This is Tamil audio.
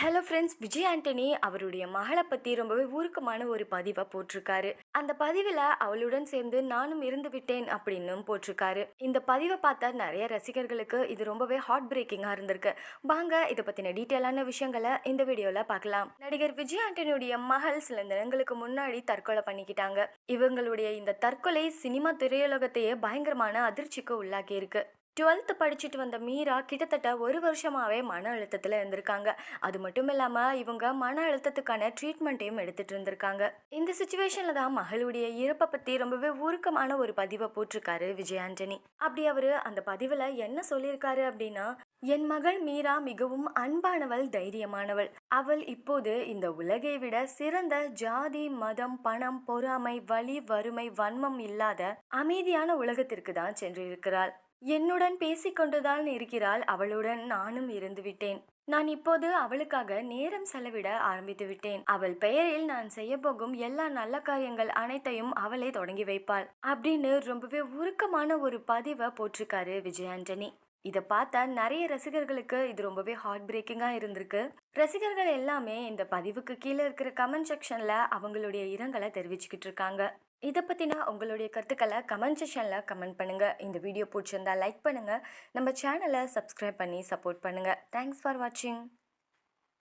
ஹலோ ஃப்ரெண்ட்ஸ் விஜய் ஆண்டனி அவருடைய மகளை பற்றி ரொம்பவே ஊருக்கமான ஒரு பதிவை போட்டிருக்காரு. அந்த பதிவில் அவளுடன் சேர்ந்து நானும் இருந்து விட்டேன் அப்படின்னும் போட்டிருக்காரு. இந்த பதிவை பார்த்தா நிறைய ரசிகர்களுக்கு இது ரொம்பவே ஹார்ட் பிரேக்கிங்காக இருந்திருக்கு. வாங்க இதை பற்றின டீட்டெயிலான விஷயங்களை இந்த வீடியோவில் பார்க்கலாம். நடிகர் விஜய் ஆண்டனியுடைய மகள் சில தினங்களுக்கு முன்னாடி தற்கொலை பண்ணிக்கிட்டாங்க. இவங்களுடைய இந்த தற்கொலை சினிமா திரையுலகத்தையே பயங்கரமான அதிர்ச்சிக்கு உள்ளாக்கி இருக்கு டுவெல்த்து படிச்சுட்டு வந்த மீரா கிட்டத்தட்ட ஒரு வருஷமாகவே மன அழுத்தத்தில் இருந்திருக்காங்க. அது மட்டும் இல்லாமல் இவங்க மன அழுத்தத்துக்கான ட்ரீட்மெண்ட்டையும் எடுத்துட்டு இருந்திருக்காங்க. இந்த சுச்சுவேஷனில் தான் மகளுடைய இறப்பை பற்றி ரொம்பவே உருக்கமான ஒரு பதிவை போட்டிருக்காரு விஜய் ஆண்டனி. அப்படி அவர் அந்த பதிவில் என்ன சொல்லியிருக்காரு அப்படின்னா என் மகள் மீரா மிகவும் அன்பானவள் தைரியமானவள். அவள் இப்போது இந்த உலகை விட சிறந்த ஜாதி மதம் பணம் பொறாமை வலி வறுமை வன்மம் இல்லாத அமைதியான உலகத்திற்கு தான் சென்றிருக்கிறாள். என்னுடன் பேசிக்கொண்டுதான் இருக்கிறாள் அவளுடன் நானும் இருந்து விட்டேன் நான் இப்போது அவளுக்காக நேரம் செலவிட ஆரம்பித்து விட்டேன். அவள் பெயரில் நான் செய்ய போகும் எல்லா நல்ல காரியங்கள் அனைத்தையும் அவளே தொடங்கி வைப்பாள் அப்படின்னு ரொம்பவே உருக்கமான ஒரு பதிவை போட்டிருக்காரு விஜய் ஆண்டனி இதை பார்த்தா நிறைய ரசிகர்களுக்கு இது ரொம்பவே ஹார்ட் பிரேக்கிங்காக இருந்திருக்கு. ரசிகர்கள் எல்லாமே இந்த பதிவுக்கு கீழே இருக்கிற கமெண்ட் செக்ஷனில் அவங்களுடைய இரங்கலை தெரிவிச்சுக்கிட்டு இருக்காங்க. இதை பற்றின உங்களுடைய கருத்துக்களை கமெண்ட் செஷனில் கமெண்ட் பண்ணுங்கள் இந்த வீடியோ பிடிச்சிருந்தா லைக் பண்ணுங்கள் நம்ம சேனலை சப்ஸ்கிரைப் பண்ணி சப்போர்ட் பண்ணுங்கள் தேங்க்ஸ் ஃபார் வாட்சிங்.